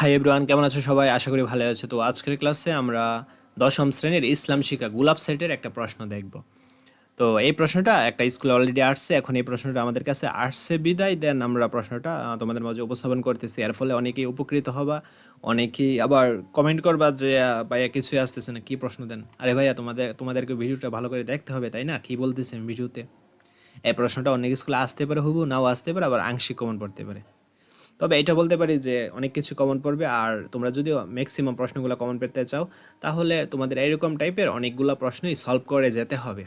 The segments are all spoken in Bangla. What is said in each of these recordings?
হাই এভরিওয়ান কেমন আছো সবাই? আশা করি ভালো আছো। তো আজকের ক্লাসে আমরা দশম শ্রেণির ইসলাম শিক্ষা গুলাব সেটের একটা প্রশ্ন দেখব। তো এই প্রশ্নটা একটা স্কুলে অলরেডি আসছে, এখন এই প্রশ্নটা আমাদের কাছে আসছে, বিদায়। দেন আমরা প্রশ্নটা তোমাদের মাঝে উপস্থাপন করতেছি। এর ফলে অনেকেই উপকৃত হবা, অনেকেই আবার কমেন্ট করবা যে ভাইয়া কিছুই আসতেছে না, কি প্রশ্ন দেন? আরে ভাইয়া, তোমাদের, তোমাদেরকে ভিডিওটা ভালো করে দেখতে হবে, তাই না? কি বলতেছেন ভিডিওতে? এই প্রশ্নটা অনেক স্কুলে আসতে পারে হুবু নাও আসতে পারে, আবার আংশিক কমন পড়তে পারে। তবে এটা বলতে পারি যে অনেক কিছু কমন পড়বে। আর তোমরা যদিও ম্যাক্সিমাম প্রশ্নগুলো কমন পেতে চাও, তাহলে তোমাদের এরকম টাইপের অনেকগুলো প্রশ্নই সলভ করে যেতে হবে।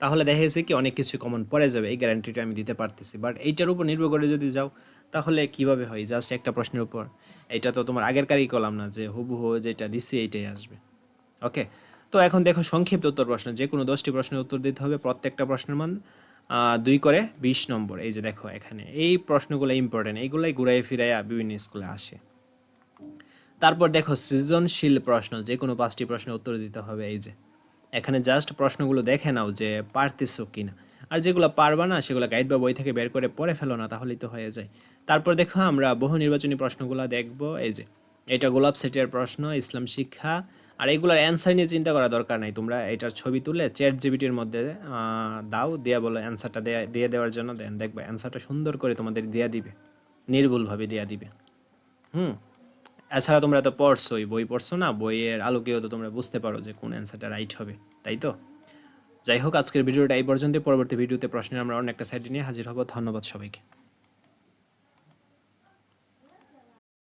তাহলে দেখা কি অনেক কিছু কমন পড়ে যাবে, এই গ্যারান্টিটা আমি দিতে পারতেছি। বাট এইটার উপর নির্ভর করে যদি যাও, তাহলে কীভাবে হয়? জাস্ট একটা প্রশ্নের উপর। এটা তো তোমার আগের কারই কলাম না যে হুবহু যেটা দিছি এইটাই আসবে। ওকে তো এখন দেখো সংক্ষিপ্ত উত্তর প্রশ্ন। যে কোনো দশটি প্রশ্নের উত্তর দিতে হবে। প্রত্যেকটা প্রশ্নের মান দুই করে বিশ নম্বর, এই যে দেখো এখানে। এই প্রশ্নগুলো ইম্পর্টেন্ট এইগুলাই ঘুরাই ফিরাইয়া বিভিন্ন স্কুলে আসে। তারপর দেখো সৃজনশীল প্রশ্ন, যে কোনো পাঁচটি প্রশ্নের উত্তর দিতে হবে, এই যে। এখানে জাস্ট প্রশ্নগুলো দেখে নাও যে পারতেছো কিনা। আর যেগুলো পারবা না, সেগুলো গাইড বা বই থেকে বের করে পড়ে ফেলো না, তাহলেই তো হয়ে যায়। তারপর দেখো আমরা বহু নির্বাচনী প্রশ্নগুলো দেখব, এই যে। এটা গোলাপ সেটের প্রশ্ন, ইসলাম শিক্ষা আর এগুলোর অ্যান্সার নিয়ে চিন্তা করা দরকার নাই। তোমরা এটার ছবি তুলে চ্যাট জিবিটির মধ্যে দাও, দিয়ে বলো অ্যান্সারটা দেয়া, দিয়ে দেওয়ার জন্য দেন দেখবে অ্যান্সারটা সুন্দর করে তোমাদের দেয়া দিবে। নির্ভুলভাবে দেয়া দিবে। হুম? এছাড়া তোমরা তো পড়ছোই, বই পড়ছো না? বইয়ের আলোকেও তো তোমরা বুঝতে পারো যে কোন অ্যান্সারটা রাইট হবে, তাই তো? যাই হোক, আজকের ভিডিওটা এই পর্যন্ত পরবর্তী ভিডিওতে প্রশ্নের আমরা অন্য একটা সাইডে নিয়ে হাজির হব। ধন্যবাদ সবাইকে।